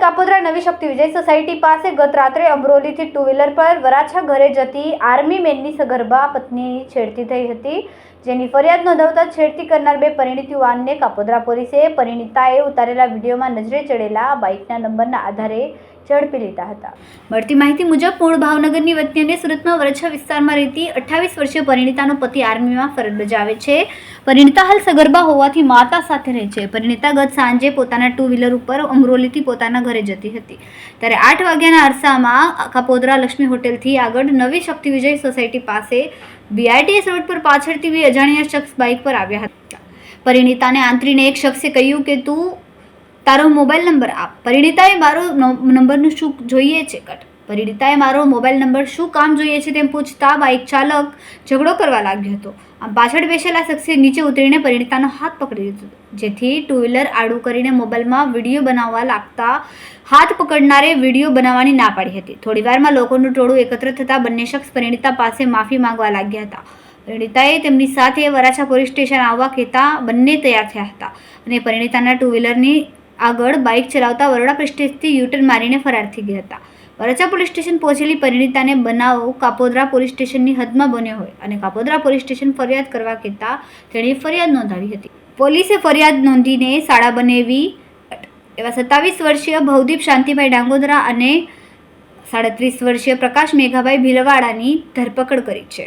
કાપોદ્રા નવી શક્તિ વિજય સોસાયટી પાસે ગત રાત્રે અમરોલીથી ટુ વ્હીલર પર વરાછા ઘરે જતી આર્મી મેનની સગર્ભા પત્નીની છેડતી થઈ હતી, જેની ફરિયાદ નોંધાવતા છેડતી કરનાર બે પરિણીત યુવાનને કાપોદ્રા પોલીસે પરિણીતાએ ઉતારેલા વિડીયોમાં નજરે ચડેલા બાઇકના નંબરના આધારે ઝડપી લીધા હતા. મળતી માહિતી મુજબ, મૂળ ભાવનગરની વતની અને સુરતમાં વરછા વિસ્તારમાં રહેતી અઠ્ઠાવીસ વર્ષીય પરિણીતાનો પતિ આર્મીમાં ફરજ બજાવે છે. પરિણીતા હાલ સગર્ભા હોવાથી માતા સાથે રહે છે. પરિણીતા ગત સાંજે પોતાના ટુ વ્હીલર ઉપર અમરોલીથી પોતાના ઘરે જતી હતી. ત્યારે આઠ વાગ્યાના અરસામાં કાપોદરા લક્ષ્મી હોટેલથી આગળ નવી શક્તિ વિજય સોસાયટી પાસે બીઆરટીએસ રોડ પર પાછળથી બે અજાણ્યા શખ્સ બાઇક પર આવ્યા હતા. પરિણીતાને આંતરીને એક શખ્સે કહ્યું કે, તું તારો મોબાઈલ નંબર આપ. પરિણીતાએ મારો નંબરનું શું જોઈએ છે? કટ. પરિણીતાએ મારો મોબાઈલ નંબર શું કામ જોઈએ છે તેમ પૂછતા બાઇક ચાલક ઝઘડો કરવા લાગ્યો હતો. આમ પાછળ બેસેલા શખ્સે નીચે ઉતરીને પરિણીતાનો હાથ પકડી લીધો. જેથી ટુ વ્હીલર આડું કરીને મોબાઈલમાં વીડિયો બનાવવા લાગતા હાથ પકડનારે વીડિયો બનાવવાની ના પાડી હતી. થોડીવારમાં લોકોનું ટોળું એકત્ર થતાં બંને શખ્સ પરિણીતા પાસે માફી માંગવા લાગ્યા હતા. પરિણીતાએ તેમની સાથે વરાછા પોલીસ સ્ટેશન આવવા કહેતા બંને તૈયાર થયા હતા અને પરિણીતાના ટુ વ્હીલરની આગળ બાઇક ચલાવતા બરોડા પ્રેસ્ટેજથી યુટર્ન મારીને ફરાર થઈ ગયા હતા. વરચા પોલીસ સ્ટેશન પહોંચેલી પરિણીતાને બનાવ કાપોદરા પોલીસ સ્ટેશનની હદમાં બન્યો હોય અને કાપોદરા પોલીસ સ્ટેશન ફરિયાદ કરવા કહેતા તેણે ફરિયાદ નોંધાવી હતી. પોલીસે ફરિયાદ નોંધીને શાળા બનેવી એવા સત્તાવીસ વર્ષીય ભવદીપ શાંતિભાઈ ડાંગોદરા અને સાડત્રીસ વર્ષીય પ્રકાશ મેઘાભાઈ ભીલવાડાની ધરપકડ કરી છે.